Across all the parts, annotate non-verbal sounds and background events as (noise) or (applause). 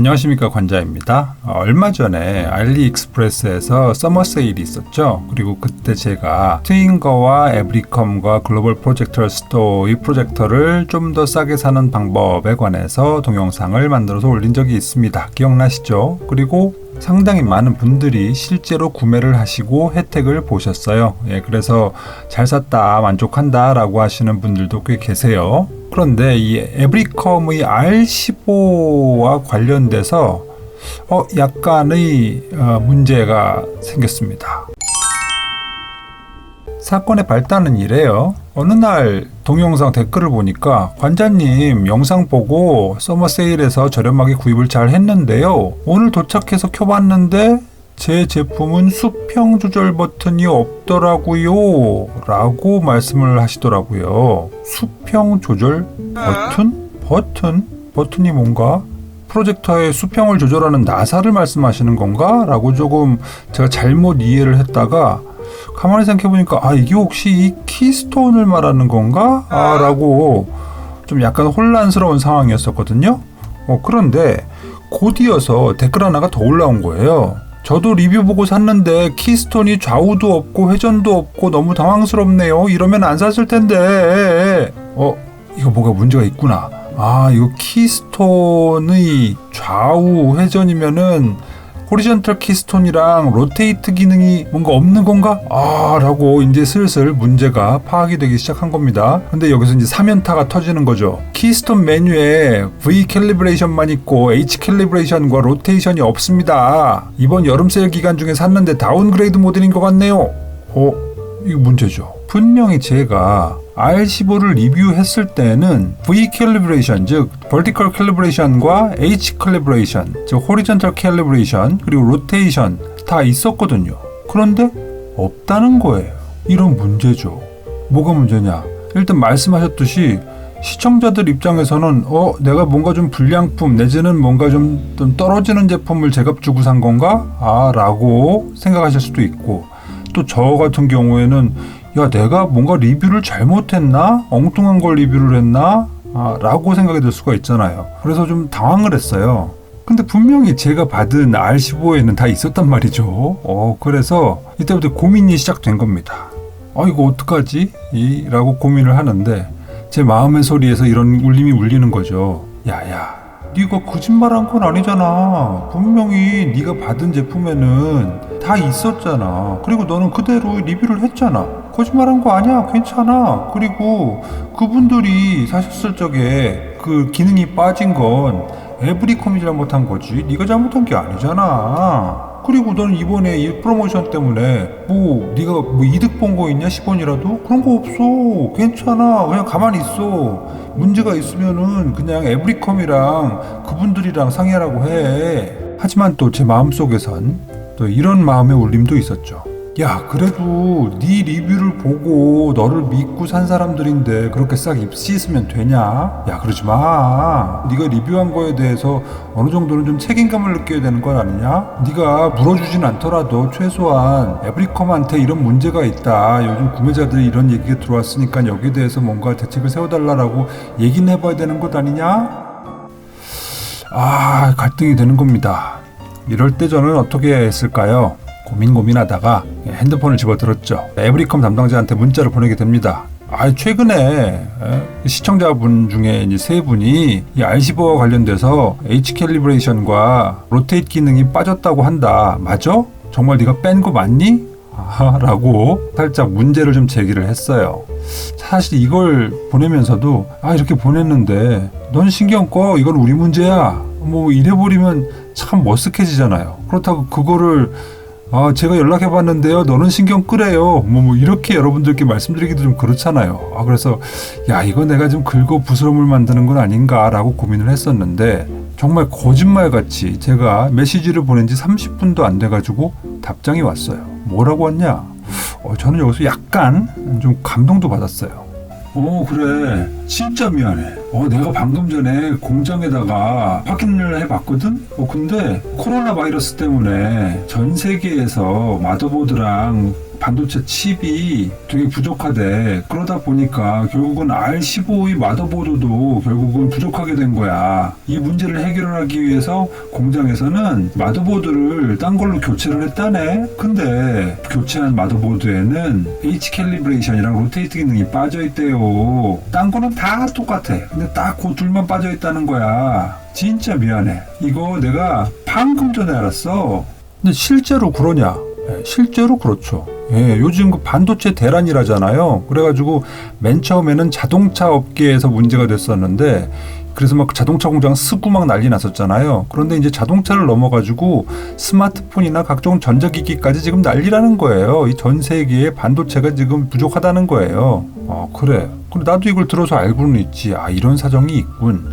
안녕하십니까 관자입니다. 어, 얼마 전에 알리익스프레스에서 서머 세일이 있었죠. 그리고 그때 제가 트윙거와 에브리컴과 글로벌 프로젝터 스토어의 프로젝터를 좀 더 싸게 사는 방법에 관해서 동영상을 만들어서 올린 적이 있습니다. 기억나시죠? 그리고 상당히 많은 분들이 실제로 구매를 하시고 혜택을 보셨어요. 예, 그래서 잘 샀다, 만족한다 라고 하시는 분들도 꽤 계세요. 그런데 이 에브리컴의 R15와 관련돼서 어, 약간의 어, 문제가 생겼습니다. 사건의 발단은 이래요. 어느 날 동영상 댓글을 보니까 관자님 영상 보고 서머 세일에서 저렴하게 구입을 잘 했는데요. 오늘 도착해서 켜봤는데 제 제품은 수평 조절 버튼이 없더라고요. 라고 말씀을 하시더라고요. 수평 조절 버튼? 버튼? 버튼이 뭔가? 프로젝터의 수평을 조절하는 나사를 말씀하시는 건가? 라고 조금 제가 잘못 이해를 했다가 가만히 생각해보니까 아 이게 혹시 이 키스톤을 말하는 건가? 아 라고 좀 약간 혼란스러운 상황이었었거든요. 어, 그런데 곧이어서 댓글 하나가 더 올라온 거예요. 저도 리뷰 보고 샀는데 키스톤이 좌우도 없고 회전도 없고 너무 당황스럽네요. 이러면 안 샀을 텐데. 어, 이거 뭐가 문제가 있구나. 아, 이거 키스톤의 좌우 회전이면은 호리전털 키스톤이랑 로테이트 기능이 뭔가 없는 건가? 아, 라고 이제 슬슬 문제가 파악이 되기 시작한 겁니다. 근데 여기서 이제 사면타가 터지는 거죠. 키스톤 메뉴에 V 캘리브레이션만 있고 H 캘리브레이션과 로테이션이 없습니다. 이번 여름 세일 기간 중에 샀는데 다운그레이드 모델인 것 같네요. 어, 이거 문제죠. 분명히 제가 R15를 리뷰했을 때는 V 캘리브레이션 즉 vertical 캘리브레이션과 H 캘리브레이션 즉 horizontal 캘리브레이션 그리고 로테이션 다 있었거든요. 그런데 없다는 거예요. 이런 문제죠. 뭐가 문제냐? 일단 말씀하셨듯이 시청자들 입장에서는 어 내가 뭔가 좀 불량품 내지는 뭔가 좀, 좀 떨어지는 제품을 제값 주고 산 건가? 아 라고 생각하실 수도 있고 또 저 같은 경우에는 야 내가 뭔가 리뷰를 잘못했나? 엉뚱한 걸 리뷰를 했나? 아, 라고 생각이 들 수가 있잖아요. 그래서 좀 당황을 했어요. 근데 분명히 제가 받은 R15에는 다 있었단 말이죠. 어 그래서 이때부터 고민이 시작된 겁니다. 아 이거 어떡하지? 이 라고 고민을 하는데 제 마음의 소리에서 이런 울림이 울리는 거죠. 야 야 네가 거짓말한 건 아니잖아. 분명히 네가 받은 제품에는 다 있었잖아. 그리고 너는 그대로 리뷰를 했잖아. 거짓말한 거 아니야. 괜찮아. 그리고 그분들이 사셨을 적에 그 기능이 빠진 건 에브리컴이 잘못한 거지. 네가 잘못한 게 아니잖아. 그리고 너는 이번에 이 프로모션 때문에 뭐 네가 뭐 이득 본 거 있냐? 10원이라도? 그런 거 없어. 괜찮아. 그냥 가만히 있어. 문제가 있으면은 그냥 에브리컴이랑 그분들이랑 상의하라고 해. 하지만 또 제 마음속에선 또 이런 마음의 울림도 있었죠 야 그래도 네 리뷰를 보고 너를 믿고 산 사람들인데 그렇게 싹 입시으면 되냐? 야 그러지 마. 네가 리뷰한 거에 대해서 어느 정도는 좀 책임감을 느껴야 되는 건 아니냐? 네가 물어주진 않더라도 최소한 에브리컴한테 이런 문제가 있다. 요즘 구매자들이 이런 얘기가 들어왔으니까 여기에 대해서 뭔가 대책을 세워달라고 얘기는 해봐야 되는 것 아니냐? 아 갈등이 되는 겁니다. 이럴 때 저는 어떻게 했을까요 고민 고민하다가 핸드폰을 집어들었죠. 에브리컴 담당자한테 문자를 보내게 됩니다. 아, 최근에 에, 시청자분 중에 이제 세 분이 이 R15와 관련돼서 H 캘리브레이션과 로테이트 기능이 빠졌다고 한다. 맞아? 정말 네가 뺀 거 맞니? 아, 라고 살짝 문제를 좀 제기를 했어요. 사실 이걸 보내면서도 아 이렇게 보냈는데 넌 신경 꺼 이건 우리 문제야 뭐 이래버리면 참 머쓱해지잖아요. 그렇다고 그거를 아, 제가 연락해 봤는데요. 너는 신경 끄래요. 뭐, 뭐, 이렇게 여러분들께 말씀드리기도 좀 그렇잖아요. 아, 그래서, 야, 이거 내가 좀 긁어 부스럼을 만드는 건 아닌가라고 고민을 했었는데, 정말 거짓말 같이 제가 메시지를 보낸 지 30분도 안 돼가지고 답장이 왔어요. 뭐라고 왔냐? 어, 저는 여기서 약간 좀 감동도 받았어요. 어 그래. 진짜 미안해. 어 내가 방금 전에 공장에다가 확인을 해봤거든? 어 근데 코로나 바이러스 때문에 전 세계에서 마더보드랑 반도체 칩이 되게 부족하대. 그러다 보니까 결국은 R15의 마더보드도 결국은 부족하게 된 거야. 이 문제를 해결하기 위해서 공장에서는 마더보드를 딴 걸로 교체를 했다네. 근데 교체한 마더보드에는 H 캘리브레이션이랑 로테이트 기능이 빠져 있대요. 딴 거는 다 똑같아. 근데 딱 그 둘만 빠져 있다는 거야. 진짜 미안해. 이거 내가 방금 전에 알았어. 근데 실제로 그러냐? 예, 실제로 그렇죠. 예, 요즘 그 반도체 대란이라잖아요. 그래가지고 맨 처음에는 자동차 업계에서 문제가 됐었는데 그래서 막 자동차 공장 쓰고 막 난리 났었잖아요. 그런데 이제 자동차를 넘어가지고 스마트폰이나 각종 전자기기까지 지금 난리라는 거예요. 이 전 세계에 반도체가 지금 부족하다는 거예요. 어, 그래. 근데 나도 이걸 들어서 알고는 있지. 아, 이런 사정이 있군.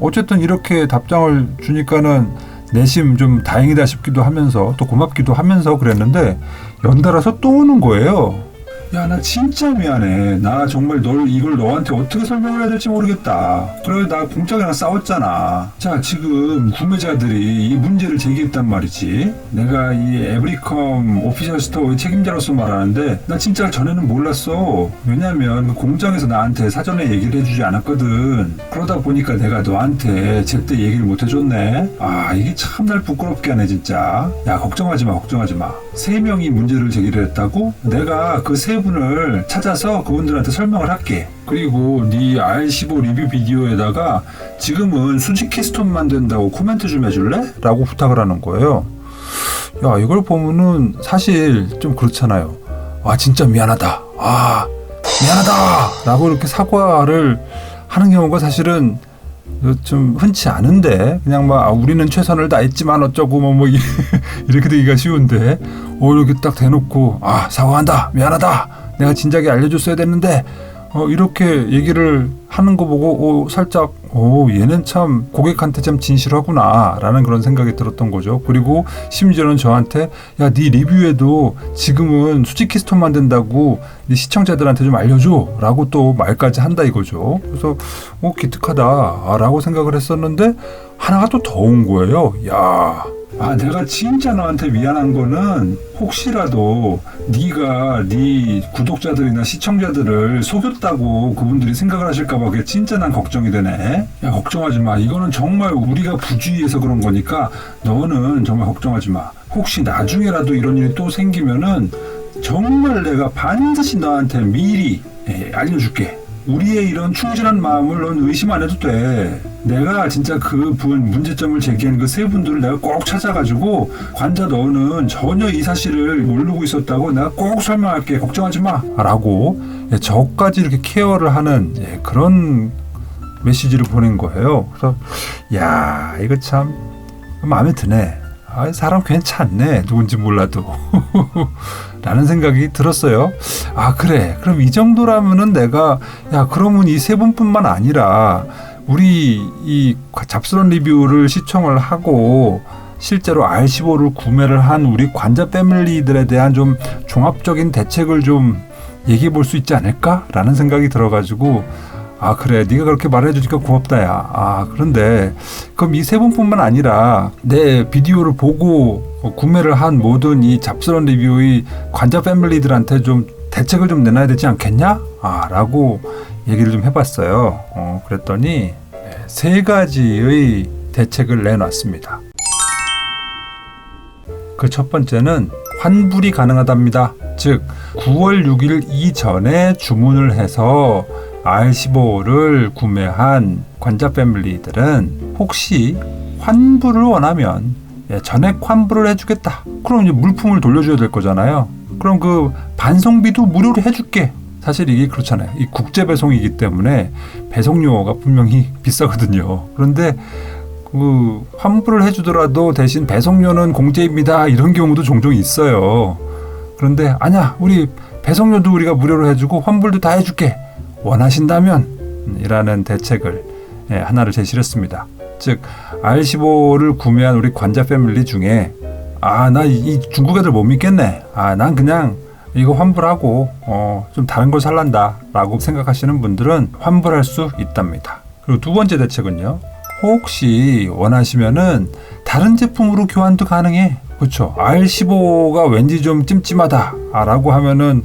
어쨌든 이렇게 답장을 주니까는 내심 좀 다행이다 싶기도 하면서 또 고맙기도 하면서 그랬는데 연달아서 또 오는 거예요. 야, 나 진짜 미안해. 나 정말 널 이걸 너한테 어떻게 설명을 해야 될지 모르겠다. 그래, 나 공장이랑 싸웠잖아. 자, 지금 구매자들이 이 문제를 제기했단 말이지. 내가 이 에브리컴 오피셜 스토어의 책임자로서 말하는데, 나 진짜 전에는 몰랐어. 왜냐면 그 공장에서 나한테 사전에 얘기를 해주지 않았거든. 그러다 보니까 내가 너한테 제때 얘기를 못 해줬네. 아, 이게 참 날 부끄럽게 하네, 진짜. 야, 걱정하지 마, 걱정하지 마. 세 명이 문제를 제기를 했다고? 내가 그 세 분을 찾아서 그분들한테 설명을 할게. 그리고 네 R15 리뷰 비디오에다가 지금은 수직 스톤 만든다고 코멘트 좀 해줄래? 라고 부탁을 하는 거예요. 야, 이걸 보면은 사실 좀 그렇잖아요. 아, 진짜 미안하다. 아, 미안하다. 라고 이렇게 사과를 하는 경우가 사실은 좀 흔치 않은데 그냥 막 아, 우리는 최선을 다했지만 어쩌고 뭐, 뭐 이- (laughs) 이렇게 되기가 쉬운데 어 이렇게 딱 대놓고 아 사과한다 미안하다 내가 진작에 알려줬어야 됐는데 어 이렇게 얘기를 하는 거 보고 어 살짝 어 얘는 참 고객한테 참 진실하구나라는 그런 생각이 들었던 거죠 그리고 심지어는 저한테 야 네 리뷰에도 지금은 수직 키스톤 만든다고 네 시청자들한테 좀 알려줘라고 또 말까지 한다 이거죠 그래서 어 기특하다라고 생각을 했었는데 하나가 또더온 거예요. 야. 아, 내가 진짜 너한테 미안한 거는 혹시라도 네가 네 구독자들이나 시청자들을 속였다고 그분들이 생각을 하실까봐 그게 진짜 난 걱정이 되네. 야, 걱정하지 마. 이거는 정말 우리가 부주의해서 그런 거니까 너는 정말 걱정하지 마. 혹시 나중에라도 이런 일이 또 생기면은 정말 내가 반드시 너한테 미리 예, 알려줄게. 우리의 이런 충실한 마음을 넌 의심 안 해도 돼. 내가 진짜 그 분 문제점을 제기한 그세 분들을 내가 꼭 찾아가지고 관자 너는 전혀 이 사실을 모르고 있었다고 내가 꼭 설명할게. 걱정하지 마. 라고 예, 저까지 이렇게 케어를 하는 예, 그런 메시지를 보낸 거예요. 그래서 야 이거 참 마음에 드네. 아, 사람 괜찮네. 누군지 몰라도. (laughs) 라는 생각이 들었어요. 아, 그래. 그럼 이 정도라면은 내가, 야, 그러면 이 세 분뿐만 아니라, 우리 이 잡스런 리뷰를 시청을 하고, 실제로 R15를 구매를 한 우리 관자 패밀리들에 대한 좀 종합적인 대책을 좀 얘기해 볼 수 있지 않을까? 라는 생각이 들어가지고, 아 그래 네가 그렇게 말해주니까 고맙다 야 아 그런데 그럼 이 세 분뿐만 아니라 내 비디오를 보고 어, 구매를 한 모든 이 잡스런 리뷰의 관자 패밀리들한테 좀 대책을 좀 내놔야 되지 않겠냐 아 라고 얘기를 좀 해봤어요 어 그랬더니 네, 세 가지의 대책을 내놨습니다 그 첫 번째는 환불이 가능하답니다. 즉 9월 6일 이전에 주문을 해서 R15를 구매한 관자 패밀리들은 혹시 환불을 원하면 예, 전액 환불을 해주겠다. 그럼 이제 물품을 돌려줘야 될 거잖아요. 그럼 그 반송비도 무료로 해줄게. 사실 이게 그렇잖아요. 이 국제 배송이기 때문에 배송료가 분명히 (laughs) 비싸거든요. 그런데 그 환불을 해주더라도 대신 배송료는 공제입니다. 이런 경우도 종종 있어요. 그런데 아니야, 우리 배송료도 우리가 무료로 해주고 환불도 다 해줄게. 원하신다면 이라는 대책을 예, 하나를 제시했습니다. 즉 R15를 구매한 우리 관자 패밀리 중에 아 나 이 중국 애들 못 믿겠네. 아 난 그냥 이거 환불하고 어, 좀 다른 걸 살란다라고 생각하시는 분들은 환불할 수 있답니다. 그리고 두 번째 대책은요. 혹시 원하시면은 다른 제품으로 교환도 가능해. 그렇죠. R15가 왠지 좀 찜찜하다라고 하면은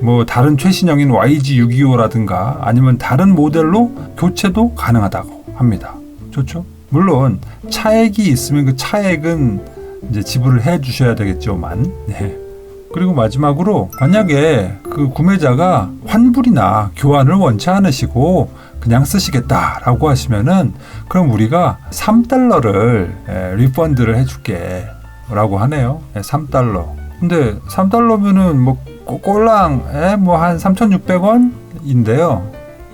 뭐 다른 최신형인 YG625라든가 아니면 다른 모델로 교체도 가능하다고 합니다. 좋죠? 물론 차액이 있으면 그 차액은 이제 지불을 해 주셔야 되겠죠만. 네. 그리고 마지막으로 만약에 그 구매자가 환불이나 교환을 원치 않으시고 그냥 쓰시겠다라고 하시면은 그럼 우리가 3달러를 예, 리펀드를 해줄게 라고 하네요. 예, 3달러. 근데 3달러면은 뭐 꼬- 꼴랑 예, 뭐한 3,600원인데요.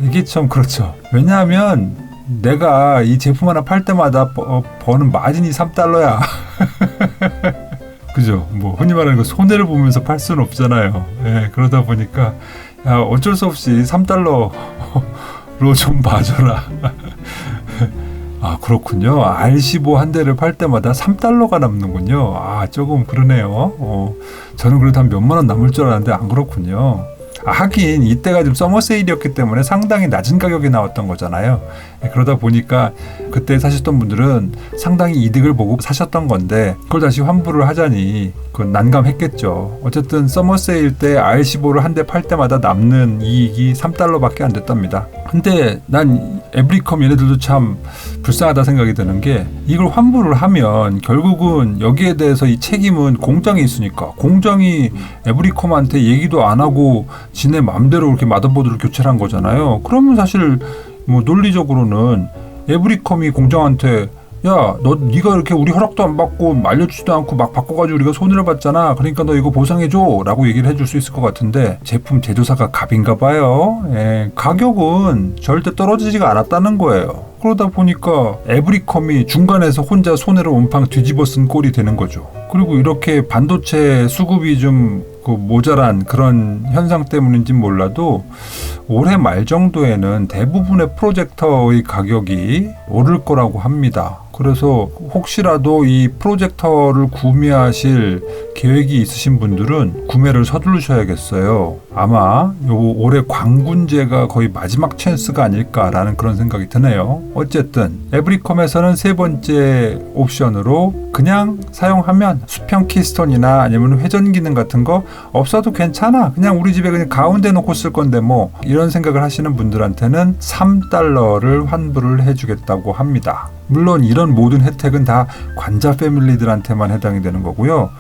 이게 좀 그렇죠. 왜냐하면 내가 이 제품 하나 팔 때마다 버, 버는 마진이 3달러야. (laughs) 그죠? 뭐 흔히 말하는 그 손해를 보면서 팔 수는 없잖아요. 예, 그러다 보니까 야, 어쩔 수 없이 3달러로 (laughs) 좀 봐줘라. (laughs) 아 그렇군요. R15 한 대를 팔 때마다 3달러가 남는군요. 아 조금 그러네요. 어, 저는 그래도 한 몇만 원 남을 줄 알았는데 안 그렇군요. 아, 하긴 이때가 좀 서머 세일이었기 때문에 상당히 낮은 가격에 나왔던 거잖아요. 예, 그러다 보니까 그때 사셨던 분들은 상당히 이득을 보고 사셨던 건데 그걸 다시 환불을 하자니 그 난감했겠죠. 어쨌든 서머 세일 때 R15를 한 대 팔 때마다 남는 이익이 3달러밖에 안 됐답니다. 근데 난 에브리컴 얘네들도 참 불쌍하다 생각이 드는 게 이걸 환불을 하면 결국은 여기에 대해서 이 책임은 공장에 있으니까 공장이 에브리컴한테 얘기도 안 하고 지네 맘대로 이렇게 마더보드를 교체를 한 거잖아요. 그러면 사실 뭐 논리적으로는 에브리컴이 공장한테 야, 너 네가 이렇게 우리 허락도 안 받고 알려주지도 않고 막 바꿔가지고 우리가 손해를 봤잖아. 그러니까 너 이거 보상해줘라고 얘기를 해줄 수 있을 것 같은데 제품 제조사가 갑인가 봐요. 예, 가격은 절대 떨어지지가 않았다는 거예요. 그러다 보니까 에브리컴이 중간에서 혼자 손해를 온팡 뒤집어 쓴 꼴이 되는 거죠. 그리고 이렇게 반도체 수급이 좀 그 모자란 그런 현상 때문인지 몰라도 올해 말 정도에는 대부분의 프로젝터의 가격이 오를 거라고 합니다. 그래서 혹시라도 이 프로젝터를 구매하실 계획이 있으신 분들은 구매를 서두르셔야겠어요. 아마 요 올해 광군제가 거의 마지막 찬스가 아닐까라는 그런 생각이 드네요. 어쨌든 에브리컴에서는 세 번째 옵션으로 그냥 사용하면 수평 키스톤이나 아니면 회전 기능 같은 거 없어도 괜찮아. 그냥 우리 집에 그냥 가운데 놓고 쓸 건데 뭐 이런 생각을 하시는 분들한테는 3달러를 환불을 해주겠다고 합니다. 물론 이런 모든 혜택은 다 관자 패밀리들한테만 해당이 되는 거고요.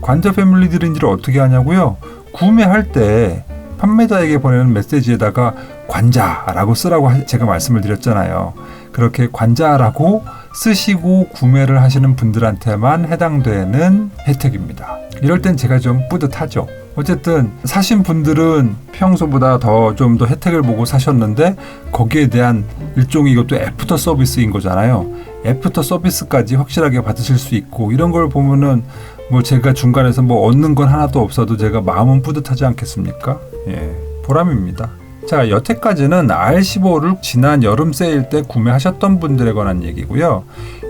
관자 패밀리들은 이를 어떻게 하냐고요? 구매할 때 판매자에게 보내는 메시지에다가 관자라고 쓰라고 하- 제가 말씀을 드렸잖아요. 그렇게 관자라고 쓰시고 구매를 하시는 분들한테만 해당되는 혜택입니다. 이럴 땐 제가 좀 뿌듯하죠. 어쨌든 사신 분들은 평소보다 더 좀 더 혜택을 보고 사셨는데 거기에 대한 일종의 이것도 애프터 서비스인 거잖아요. 애프터 서비스까지 확실하게 받으실 수 있고 이런 걸 보면은 뭐 제가 중간에서 뭐 얻는 건 하나도 없어도 제가 마음은 뿌듯하지 않겠습니까? 예, 보람입니다. 자, 여태까지는 R15를 지난 여름 세일 때 구매하셨던 분들에 관한 얘기고요.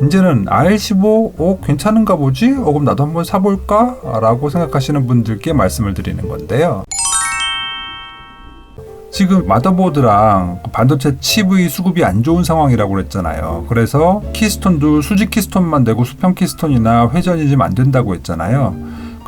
이제는 R15, 어, 괜찮은가 보지? 어, 그럼 나도 한번 사볼까? 라고 생각하시는 분들께 말씀을 드리는 건데요. 지금 마더보드랑 반도체 칩의 수급이 안 좋은 상황이라고 그랬잖아요. 그래서 키스톤도 수직 키스톤만 되고 수평 키스톤이나 회전이 좀 안 된다고 했잖아요.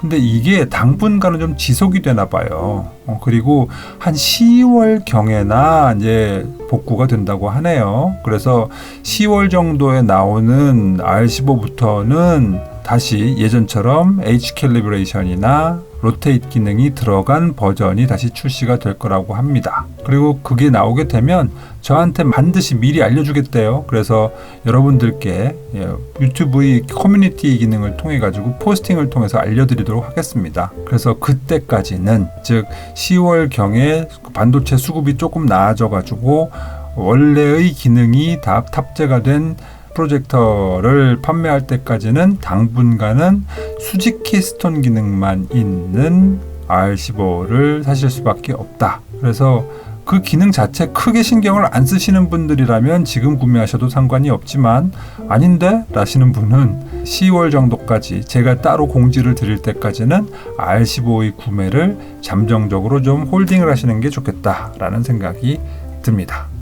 근데 이게 당분간은 좀 지속이 되나 봐요. 어, 그리고 한 10월 경에나 이제 복구가 된다고 하네요. 그래서 10월 정도에 나오는 R15부터는 다시 예전처럼 H 캘리브레이션이나 로테이트 기능이 들어간 버전이 다시 출시가 될 거라고 합니다. 그리고 그게 나오게 되면 저한테 반드시 미리 알려주겠대요. 그래서 여러분들께 예, 유튜브의 커뮤니티 기능을 통해 가지고 포스팅을 통해서 알려드리도록 하겠습니다. 그래서 그때까지는 즉 10월 경에 반도체 수급이 조금 나아져 가지고 원래의 기능이 다 탑재가 된 프로젝터를 판매할 때까지는 당분간은 수직 키 스톤 기능만 있는 R15를 사실 수밖에 없다. 그래서 그 기능 자체 크게 신경을 안 쓰시는 분들이라면 지금 구매하셔도 상관이 없지만 아닌데 라시는 분은 10월 정도까지 제가 따로 공지를 드릴 때까지는 R15의 구매를 잠정적으로 좀 홀딩을 하시는 게 좋겠다라는 생각이 듭니다.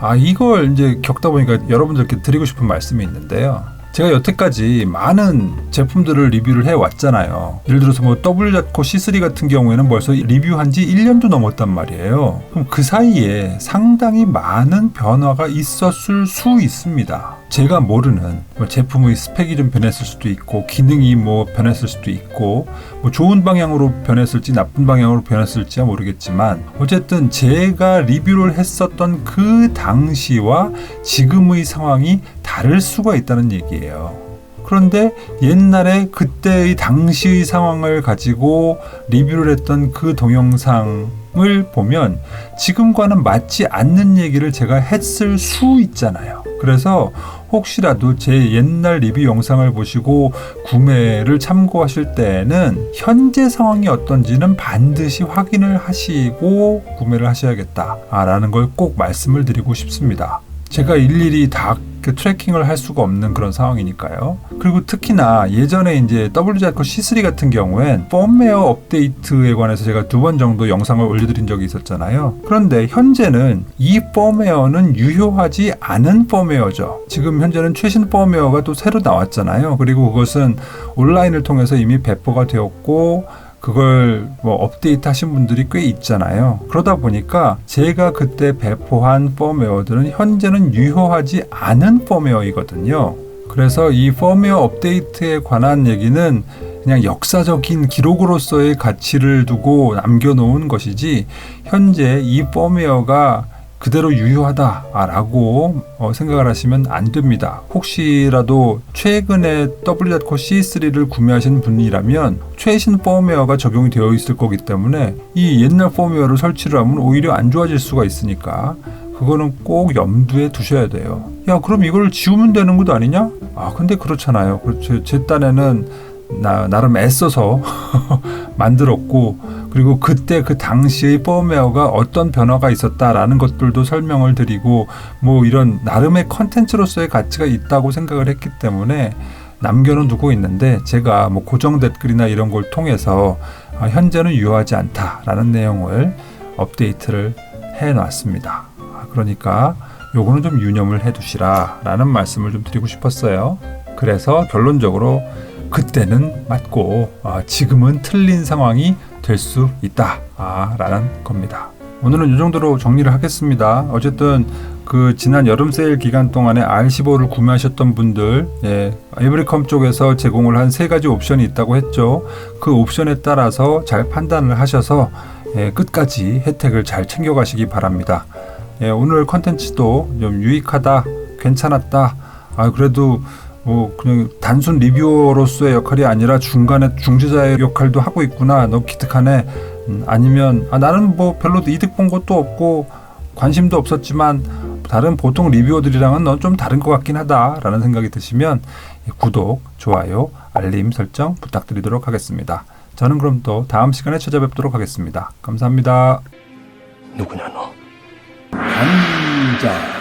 아 이걸 이제 겪다 보니까 여러분들께 드리고 싶은 말씀이 있는데요. 제가 여태까지 많은 제품들을 리뷰를 해 왔잖아요. 예를 들어서 뭐 W자코 C3 같은 경우에는 벌써 리뷰한 지 1년도 넘었단 말이에요. 그럼 그 사이에 상당히 많은 변화가 있었을 수 있습니다. 제가 모르는 뭐 제품의 스펙이 좀 변했을 수도 있고 기능이 뭐 변했을 수도 있고 뭐 좋은 방향으로 변했을지 나쁜 방향으로 변했을지야 모르겠지만 어쨌든 제가 리뷰를 했었던 그 당시와 지금의 상황이 다를 수가 있다는 얘기예요. 그런데 옛날에 그때의 당시의 상황을 가지고 리뷰를 했던 그 동영상 을 보면 지금과는 맞지 않는 얘기를 제가 했을 수 있잖아요. 그래서 혹시라도 제 옛날 리뷰 영상을 보시고 구매를 참고하실 때는 현재 상황이 어떤지는 반드시 확인을 하시고 구매를 하셔야겠다라는 걸 꼭 말씀을 드리고 싶습니다. 제가 일일이 다 그 트래킹을 할 수가 없는 그런 상황이니까요. 그리고 특히나 예전에 이제 WZ코 C3 같은 경우엔 펌웨어 업데이트에 관해서 제가 두 번 정도 영상을 올려드린 적이 있었잖아요. 그런데 현재는 이 펌웨어는 유효하지 않은 펌웨어죠. 지금 현재는 최신 펌웨어가 또 새로 나왔잖아요. 그리고 그것은 온라인을 통해서 이미 배포가 되었고 그걸 뭐 업데이트 하신 분들이 꽤 있잖아요. 그러다 보니까 제가 그때 배포한 펌웨어들은 현재는 유효하지 않은 펌웨어이거든요. 그래서 이 펌웨어 업데이트에 관한 얘기는 그냥 역사적인 기록으로서의 가치를 두고 남겨놓은 것이지 현재 이 펌웨어가 그대로 유효하다라고 어, 생각을 하시면 안 됩니다. 혹시라도 최근에 WZ코 C3를 구매하신 분이라면 최신 펌웨어가 적용이 되어 있을 거기 때문에 이 옛날 펌웨어를 설치를 하면 오히려 안 좋아질 수가 있으니까 그거는 꼭 염두에 두셔야 돼요. 야, 그럼 이걸 지우면 되는 것도 아니냐? 아, 근데 그렇잖아요. 그렇죠. 제 딴에는 나, 나름 애써서 (laughs) 만들었고 그리고 그때 그 당시의 펌웨어가 어떤 변화가 있었다라는 것들도 설명을 드리고 뭐 이런 나름의 컨텐츠로서의 가치가 있다고 생각을 했기 때문에 남겨는 두고 있는데 제가 뭐 고정 댓글이나 이런 걸 통해서 아, 현재는 유효하지 않다라는 내용을 업데이트를 해 놨습니다. 아, 그러니까 요거는 좀 유념을 해 두시라라는 말씀을 좀 드리고 싶었어요. 그래서 결론적으로 그때는 맞고 아, 지금은 틀린 상황이 될 수 있다라는 겁니다. 오늘은 이 정도로 정리를 하겠습니다. 어쨌든 그 지난 여름 세일 기간 동안에 R15를 구매하셨던 분들, 예, 에브리컴 쪽에서 제공을 한 세 가지 옵션이 있다고 했죠. 그 옵션에 따라서 잘 판단을 하셔서 예, 끝까지 혜택을 잘 챙겨가시기 바랍니다. 예, 오늘 컨텐츠도 좀 유익하다, 괜찮았다. 아 그래도 뭐 그냥 단순 리뷰어로서의 역할이 아니라 중간에 중재자의 역할도 하고 있구나. 너 기특하네. 음, 아니면 아, 나는 뭐 별로 이득 본 것도 없고 관심도 없었지만 다른 보통 리뷰어들이랑은 넌 좀 다른 것 같긴 하다라는 생각이 드시면 구독, 좋아요, 알림 설정 부탁드리도록 하겠습니다. 저는 그럼 또 다음 시간에 찾아뵙도록 하겠습니다. 감사합니다. 누구냐 너? 감자.